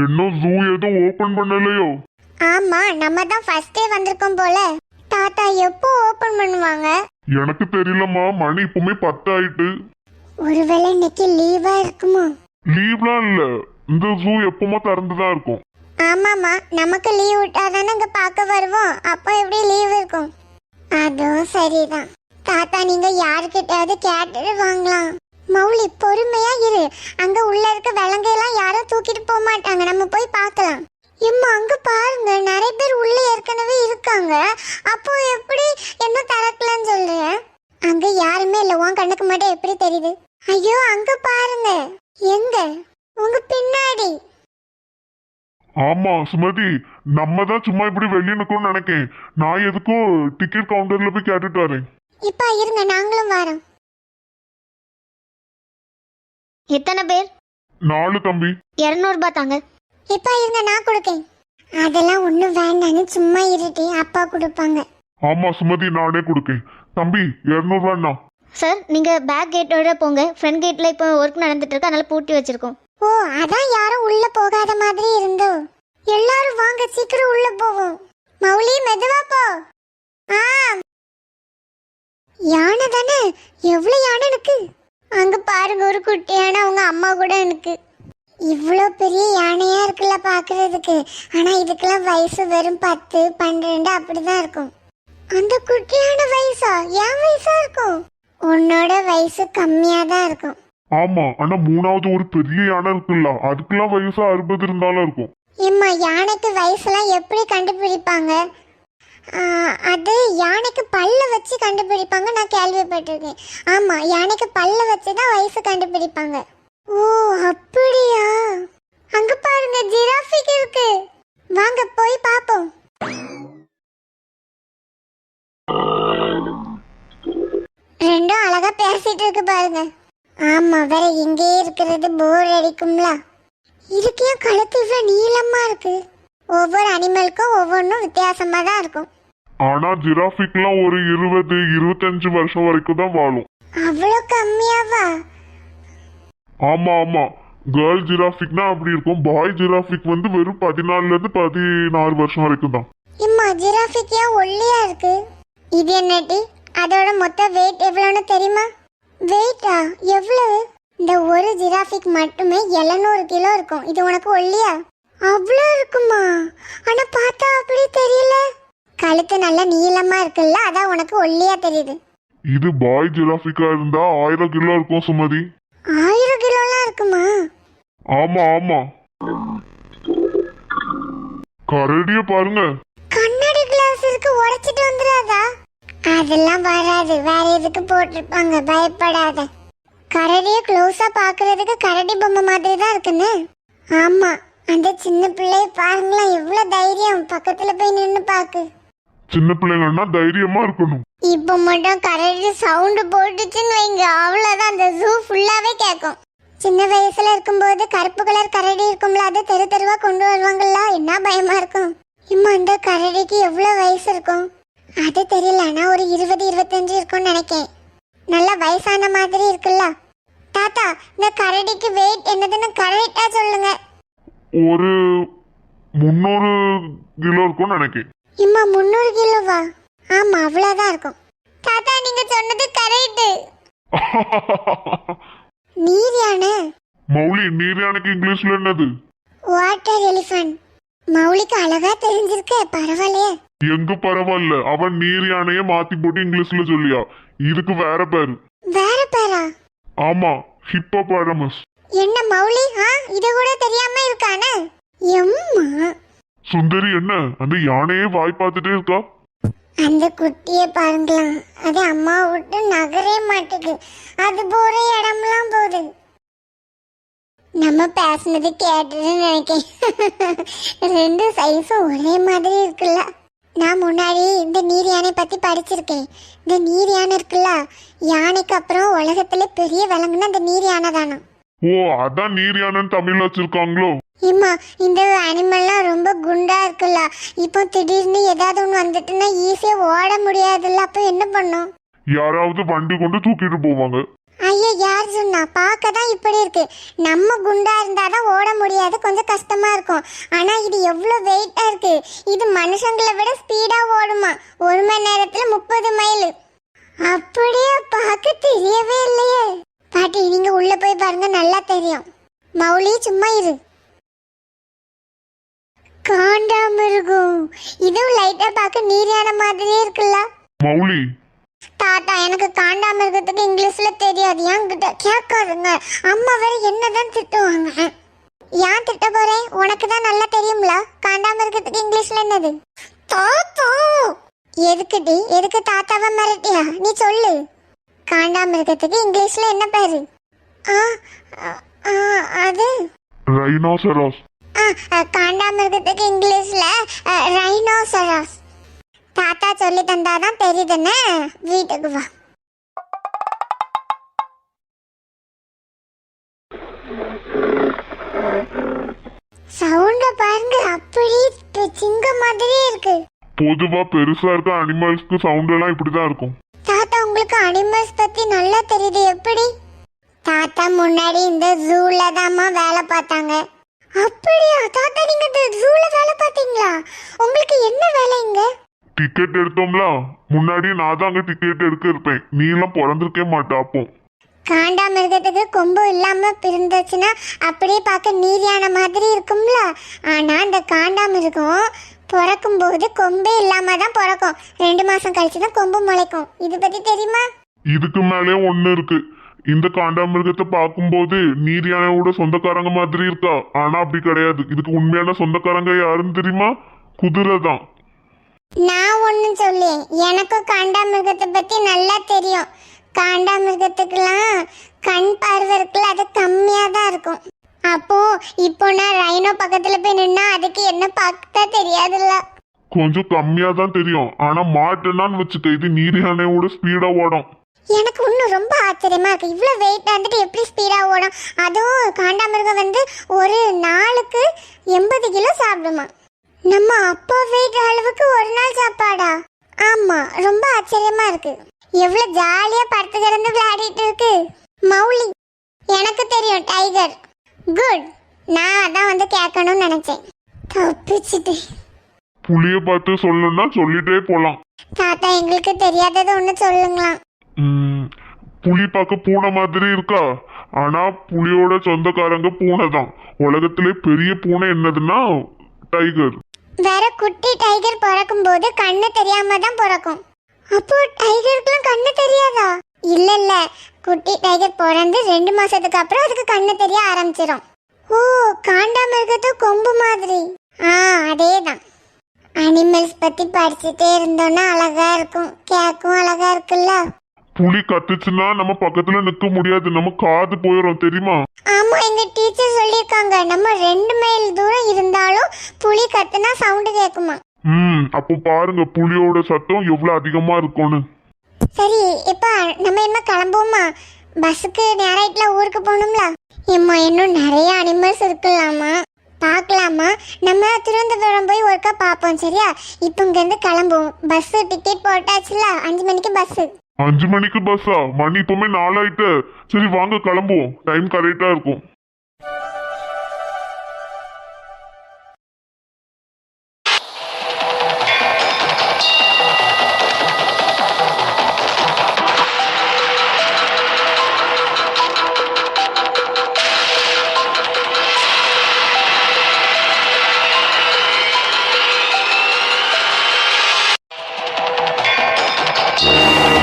இன்னும் ஜூ எதுவும் ஓபன் பண்ணலையோ? ஆமா நம்ம தான் ஃபர்ஸ்டே வந்திருக்கோம் போல. தாத்தா எப்போ ஓபன் பண்ணுவாங்க? எனக்கு தெரியலம்மா மணி இப்பவுமே பத்து ஆயிட்டு ஒருவேளை இன்னைக்கு லீவா இருக்குமோ? லீவ்லாம் இல்ல. இந்த ஜூ எப்பவுமே திறந்துதான் இருக்கும். ஆமாமா நமக்கு லீவ் விட்டாதானே இங்க பார்க்க வருவோம். அப்போ எப்படி லீவ் இருக்கும்? அதுவும் சரிதான். தாத்தா நீங்க யாருக்கிட்டயாவது கேட்டுட்டு வாங்கலாம். மௌலி பொறுமையா இரு. அங்க உள்ள இருக்க விலங்கையெல்லாம் யாரும் தூக்கிட்டு போக மாட்டாங்க. நம்ம போய் பார்க்கலாம். எம்மா அங்க பாருங்க. நிறைய பேர் உள்ள ஏற்கனவே இருக்காங்க. அப்போ எப்படி என்ன திறக்கலன்னு சொல்றேன் அங்க யாருமே இல்ல. உன் கண்ணுக்கு மட்டும் எப்படி தெரியுது? ஐயோ அங்க பாருங்க. எங்க? உங்க பின்னாடி. ஆமா சுமதி. நம்ம தான் சும்மா இப்படி வெளியே நிக்கணும்னு நினைக்கேன். நான் எதுக்கும் டிக்கெட் கவுண்டர்ல போய் கேட்டுட்டு வரேன். இப்ப இருங்க. நாங்களும் வரோம். எத்தனை பேர்? நாலு தம்பி. இரநூறுபா தாங்க. இப்ப இருங்க நான் கொடுக்கேன். அதெல்லாம் ஒண்ணும் வேண்டாம்னு சும்மா இருட்டி அப்பா கொடுப்பாங்க. ஆமா சுமதி நானே கொடுக்கேன். தம்பி இரநூறுவாண்ணா. சார் நீங்கள் பேக் கேட்டோட போங்க. ஃப்ரண்ட் கேட்டில் இப்போ ஒர்க் நடந்துட்டு இருக்கு. அதனால பூட்டி வச்சிருக்கோம். ஓ அதான் யாரும் உள்ள போகாத மாதிரி இருந்தோ எல்லாரும் வாங்க சீக்கிரம் உள்ள போவோம் மௌலி மெதுவா போ ஆ யானை தானே எவ்வளவு யானை இருக்கு அங்க ஒரு குட்டி யானை அவங்க அம்மா கூட இருக்கு இவ்வளோ பெரிய யானையா இருக்குல்ல பாக்குறதுக்கு. ஆனா இதுக்கெல்லாம் வயசு வெறும் பத்து பன்னிரெண்டு அப்படிதான் இருக்கும். அந்த குட்டியான வயசா? என் வயசா இருக்கும்? உன்னோட வயசு கம்மியா தான் இருக்கும். ஆமா ஆனா மூணாவது ஒரு பெரிய யானை இருக்குல்ல அதுக்கெல்லாம் வயசு அறுபது இருந்தாலும் இருக்கும். ஏம்மா யானைக்கு வயசுலாம் எப்படி கண்டுபிடிப்பாங்க? அது யானைக்கு பல்ல வச்சு கண்டுபிடிப்பாங்க. நான் கேள்விப்பட்டிருக்கேன். ஆமாம் யானைக்கு பல்ல வச்சு தான் வயசு கண்டுபிடிப்பாங்க. ஓ அப்படியா? அங்க பாருங்க ஜிராஃபிக் இருக்கு. வாங்க போய் பாப்போம். ரெண்டும் அழகா பேசிட்டு இருக்கு பாருங்க. ஆமா வேற எங்கேயே இருக்கிறது போர் அடிக்கும்ல. இதுக்கே கழுத்து இவ்வளவு நீளமா இருக்கு? ஒவ்வொரு அனிமலுக்கும் ஒவ்வொன்றும் வித்தியாசமா தான் இருக்கும். ஆனா ஜிராஃபிக்லாம் ஒரு இருபது இருபத்தஞ்சு வருஷம் வரைக்கும் தான் வாழும். அவ்வளோ கம்மியாவா? ஆமா ஆமா. கேர்ள் ஜிராஃபிக்னா அப்படி இருக்கும். பாய் ஜிராஃபிக் வந்து வெறும் பதினாலுல இருந்து பதினாறு வருஷம் வரைக்கும் தான். இம்மா ஜிராஃபிக் ஏன் ஒல்லியா இருக்கு? இது என்னடி? அதோட மொத்த வெயிட் எவ்வளோன்னு தெரியுமா? வெயிட்டா எவ்வளவு? இந்த ஒரு ஜிராஃபிக் மட்டுமே 700 கிலோ இருக்கும். இது உனக்கு ஒல்லியா? அவ்வளோ இருக்குமா? ஆனா பார்த்தா அப்படி தெரியல. கழுத்து நல்லா நீளமா இருக்குல்ல அதான் உனக்கு ஒல்லியா தெரியுது. இது பாய் ஜிராஃபிக்கா இருந்தா ஆயிரம் கிலோ இருக்கும் சுமதி. ஆயிரம் கிலோலாம் இருக்குமா? ஆமா ஆமா. கரடிய பாருங்க. கண்ணாடி கிளாஸ் இருக்கு உடைச்சிட்டு வந்துடாதா அதெல்லாம் வராது வேற எதுக்கு போட்டிருப்பாங்க பயப்படாத. கரடிய க்ளோஸா பாக்குறதுக்கு கரடி பொம்மை மாதிரி தான் இருக்குன்னு. ஆமா அந்த சின்ன பிள்ளைய பாருங்களேன். எவ்வளவு தைரியம். பக்கத்துல போய் நின்னு பாக்கு. சின்ன பிள்ளைங்கன்னா தைரியமா இருக்கணும். இப்போ மட்டும் கரடி சவுண்டு போட்டுச்சுன்னு வைங்க. அவ்வளோதான் அந்த ஜூ ஃபுல்லாவே கேட்கும் சின்ன வயசுல இருக்கும்போது கருப்பு கலர் கரடி இருக்கும்ல அதை தெரு தெருவா கொண்டு வருவாங்கல்ல. என்ன பயமா இருக்கும்? இம்மா அந்த கரடிக்கு எவ்வளோ வயசு இருக்கும்? அது தெரியல. ஆனா ஒரு இருபது இருபத்தஞ்சு இருக்கும்னு நினைக்கேன். நல்ல வயசான மாதிரி இருக்குல்ல. தாத்தா இந்த கரடிக்கு வெயிட் என்னதுன்னு கரெக்டா சொல்லுங்க. ஒரு முந்நூறு கிலோ இருக்கும்னு நினைக்கிறேன். இம்மா முந்நூறு கிலோவா? ஆமா அவ்வளோதான் இருக்கும். தாத்தா நீங்க சொன்னது கரெக்ட் நீர் யானை மௌலி நீர் யானைக்கு இங்கிலீஷ்ல என்னது? வாட்டர் எலிஃபண்ட் மௌலிக்கு அழகா தெரிஞ்சிருக்க பரவாயில்லையே. எங்க பரவாயில்ல அவன் நீர் யானைய மாத்தி போட்டு இங்கிலீஷ்ல சொல்லியா. இதுக்கு வேற பேரு. வேற பேரா? ஆமா ஹிப்போபாரமஸ் என்ன மௌலி? ஆ இது கூட தெரியாம இருக்கானே? எம்மா? சுந்தரி என்ன? அந்த யானையே வாய் பார்த்துட்டே இருக்கா? அந்த குட்டியை பாருங்களாம் அது அம்மா விட்டு நகரே மாட்டுது. அது போற இடம்லாம் போகுது. நம்ம பேசுனது கேட்டுன்னு நினைக்கேன் ரெண்டு சைஸும் ஒரே மாதிரி இருக்குல்ல. நான் முன்னாடி இந்த நீர் யானை பத்தி படிச்சிருக்கேன். இந்த நீர் யானை இருக்குல்ல யானைக்கு அப்புறம் உலகத்துல பெரிய விலங்குன்னா இந்த நீர் யானை தானா ஓ அதான் நீர் யானைன்னு தமிழ்ல வச்சிருக்காங்களோ? இம்மா இந்த அனிமல்லாம் ரொம்ப குண்டா இருக்குல்ல. இப்போ திடீர்னு ஏதாவது ஒன்று வந்துட்டுன்னா ஈஸியாக ஓட முடியாதுல்ல. அப்போ என்ன பண்ணும்? யாராவது வண்டி கொண்டு தூக்கிட்டு போவாங்க. ஐயா யார் சொன்னா? பார்க்க பார்க்க தான் இப்படி இருக்கு. நம்ம குண்டா இருந்தாதான் ஓட முடியாது. கொஞ்சம் கஷ்டமா இருக்கும். ஆனா இது எவ்வளோ வெயிட்டா இருக்கு. இது மனுஷங்களை விட ஸ்பீடா ஓடுமா? ஒரு மணி நேரத்துல முப்பது மைல் அப்படியே பார்க்க தெரியவே இல்லையே. பாட்டி நீங்க உள்ள போய் பாருங்க நல்லா தெரியும். மௌலி சும்மா இரு. காண்டாமிருகம் இதுவும் லைட்டா பார்க்க நீரியான மாதிரியே இருக்குல்ல? மௌலி. தாத்தா எனக்கு காண்டாமிருகத்துக்கு இங்கிலீஷ்ல தெரியாது. என்கிட்ட கேட்காதுங்க. அம்மா வேற என்னதான் திட்டுவாங்க? ஏன் திட்ட போறேன் உனக்கு தான் நல்லா தெரியும்ல? காண்டாமிருகத்துக்கு இங்கிலீஷ்ல என்னது? தாத்தா! எதுக்குடி? எதுக்கு தாத்தாவை மிரட்டியா? நீ சொல்லு. காண்டாமிருகத்துக்கு இங்கிலீஷ்ல என்ன பேரு? ஆ ஆ, அது? ரைனோசராஸ் ஆ, ஆ, காண்டாமிருகத்துக்கு இங்கிலீஷ்ல ரைனோசராஸ் தாத்தா சொல்லி தந்தாதான் தெரியுதுன்னு? வீட்டுக்கு வா. சவுண்ட பாருங்க அப்படியே தி- சிங்கம் மாதிரியே இருக்கு. பொதுவா பெருசா இருக்க அனிமல்ஸ்க்கு சவுண்ட் எல்லாம் இப்படிதான் இருக்கும். உங்களுக்கு அனிமல்ஸ் பத்தி நல்லா தெரியுது எப்படி? தாத்தா முன்னாடி இந்த ஜூல தாம்மா வேலை பார்த்தாங்க. அப்படியா? தாத்தா நீங்க இந்த ஜூல வேலை பார்த்தீங்களா? உங்களுக்கு என்ன வேலை இங்க? டிக்கெட் எடுத்தோம்ல. முன்னாடி நான் தான் அங்க டிக்கெட் எடுக்க இருப்பேன். நீ எல்லாம் பிறந்திருக்கே மாட்டா அப்போ. காண்டாமிருகத்துக்கு கொம்பு இல்லாம இருந்துச்சுன்னா அப்படியே பார்க்க நீரியான மாதிரி இருக்கும்ல. ஆனா அந்த காண்டாமிருகம் பிறக்கும் போது கொம்பே இல்லாம தான் பிறக்கும். ரெண்டு மாசம் கழிச்சு தான் கொம்பு முளைக்கும். இது பத்தி தெரியுமா? இதுக்கு மேலே ஒண்ணு இருக்கு. இந்த காண்டாமிருகத்தை பார்க்கும்போது நீர் யானையோட சொந்தக்காரங்க மாதிரி இருக்கா? ஆனா அப்படி கிடையாது. இதுக்கு உண்மையான சொந்தக்காரங்க யாருன்னு தெரியுமா? குதிரை தான். நான் ஒன்றும் சொல்லி எனக்கும் காண்டாமிருகத்தை பத்தி நல்லா தெரியும். காண்டாமிருகத்துக்கெல்லாம் கண் பார்வை இருக்குல்ல அது கம்மியா தான் இருக்கும். அப்போ இப்போ நான் ரைனோ பக்கத்துல போய் நின்னா அதுக்கு என்ன பார்த்தா தெரியாதுல்ல. கொஞ்சம் கம்மியா தான் தெரியும். ஆனா மாட்டுனான்னு வச்சுக்க இது நீர் யானையோட ஸ்பீடா ஓடும். எனக்கு இன்னும் ரொம்ப ஆச்சரியமா இருக்கு. இவ்வளோ வெயிட் வந்துட்டு எப்படி ஸ்பீடா ஓடும்? அதுவும் காண்டாமிருகம் வந்து ஒரு நாளுக்கு எண்பது கிலோ சாப்பிடுமா? நம்ம அப்பா வெயிட் அளவுக்கு ஒரு நாள் சாப்பாடா? ஆமா ரொம்ப ஆச்சரியமா இருக்கு. எவ்வளவு ஜாலியா படுத்து கிடந்து விளையாடிட்டு இருக்கு. மௌலி எனக்கு தெரியும் டைகர் குட் நான் அதான் வந்து கேட்கணும்னு நினைச்சேன். தப்பிச்சிட்டு புளிய பார்த்து சொல்லணும்னா சொல்லிட்டே போலாம். தாத்தா எங்களுக்கு தெரியாதது ஒன்று சொல்லுங்களாம். உம், புலி பார்க்க பூனை மாதிரி இருக்கா? ஆனா புலியோட சொந்தக்காரங்க பூனை தான். உலகத்திலே பெரிய பூனை என்னதுன்னா டைகர் வேற குட்டி டைகர் பிறக்கும் போது கண்ணு தெரியாம தான் பிறக்கும். அப்போ டைகருக்குலாம் கண்ணு தெரியாதா? இல்ல இல்ல. குட்டி டைகர் பிறந்து ரெண்டு மாசத்துக்கு அப்புறம் அதுக்கு கண்ணு தெரிய ஆரம்பிச்சிடும் ஓ காண்டாமிருகத்து கொம்பு மாதிரி. ஆ அதேதான். அனிமல்ஸ் பத்தி படிச்சுட்டே இருந்தோம்னா அழகா இருக்கும். கேக்கும் அழகா இருக்குல்ல? புலி கத்துச்சுன்னா நம்ம பக்கத்துல நிக்க முடியாது. நம்ம காது போயிடும் தெரியுமா? ஆமா எங்க டீச்சர் சொல்லியிருக்காங்க. நம்ம ரெண்டு மைல் தூரம் இருந்தாலும் புலி கத்துனா சவுண்டு கேக்குமா? ம் அப்போ பாருங்க புலியோட சத்தம் எவ்வளவு அதிகமா இருக்கும்னு. சரி இப்போ நம்ம என்ன கிளம்புவோமா? பஸ்ஸுக்கு நேராயிட்டுல ஊருக்கு போகணும்ல? ஏம்மா இன்னும் நிறைய அனிமல்ஸ் இருக்கலாமா? பார்க்கலாமா? நம்ம திருவனந்தபுரம் போய் ஒருக்கா பார்ப்போம் சரியா? இப்போ இங்கேருந்து கிளம்புவோம். பஸ்ஸு டிக்கெட் போட்டாச்சுல அஞ்சு மணிக்கு பஸ்ஸு அஞ்சு மணிக்கு பஸ்ஸா மணி இப்பவுமே நாலாயிட்டு. சரி வாங்க கிளம்புவோம். டைம் கரெக்டாக இருக்கும். What?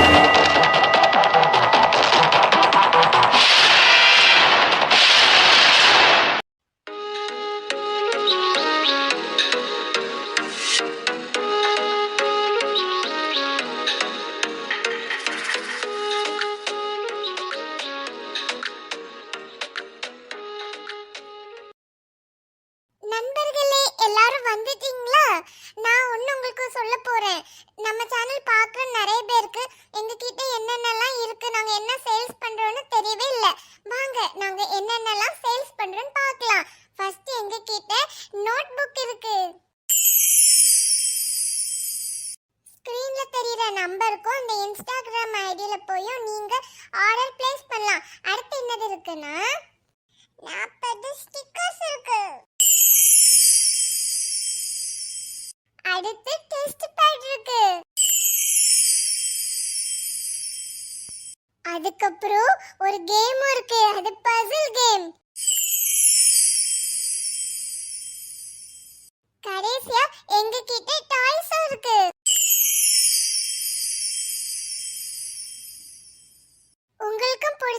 போயும் நீங்க ஆர்டர் பிளேஸ் பண்ணலாம். அடுத்து என்னது இருக்குன்னா நாற்பது ஸ்டிக்கர்ஸ் இருக்கு. அடுத்து டெஸ்ட் பேட் இருக்கு. அதுக்கப்புறம் ஒரு கேம் இருக்கு. அது பசில் கேம் கடைசியா எங்க கிட்ட டாய்ஸும் இருக்கு.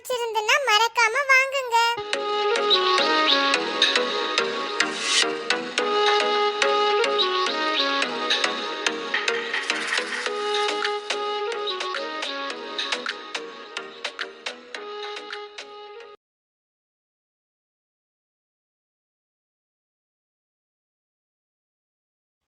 பிடிச்சிருந்துன்னா மறக்காம